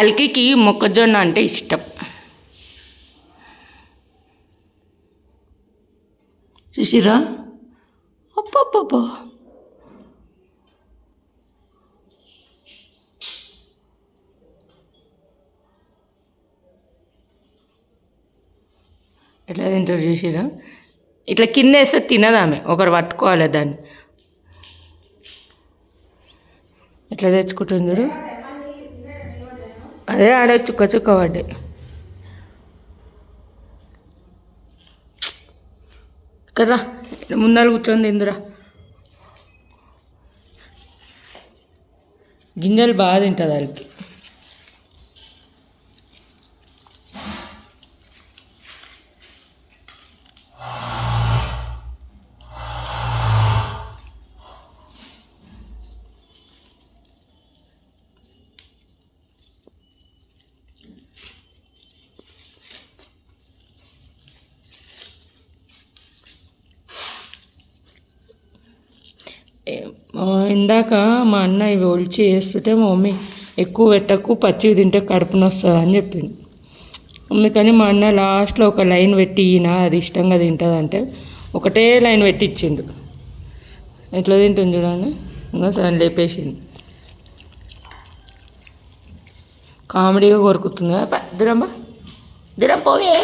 అల్కికి మొక్కజొన్న అంటే ఇష్టం. చూసిరా అప్పప్ప ఎట్లా తింటారు చూసిరా ఇట్లా కింద వేస్తే తినదామె ఒకరు పట్టుకోవాలి దాన్ని. ఎట్లా తెచ్చుకుంటుంది చూడు? అదే ఆడ చుక్క చుక్క పడ్డాయి. ఇక్కడ ముందర కూర్చొని తిందురా. గింజలు బాగా తింటుంది వాళ్ళకి ఇందాక మా అన్న ఇవి ఒలిచి వేస్తుంటే మా మమ్మీ ఎక్కువ పెట్టకు పచ్చివి తింటే కడుపున వస్తుంది అని చెప్పింది. అందుకని మా అన్న లాస్ట్లో ఒక లైన్ పెట్టి ఈయన అది ఇష్టంగా తింటుంది అంటే ఒకటే లైన్ పెట్టిచ్చిండు. ఎట్లా తింటుంది చూడండి. ఇంకా సగం లేపేసింది. కామెడీగా కొరుకుతుంది దిరమ్మ. దిరం పోవే.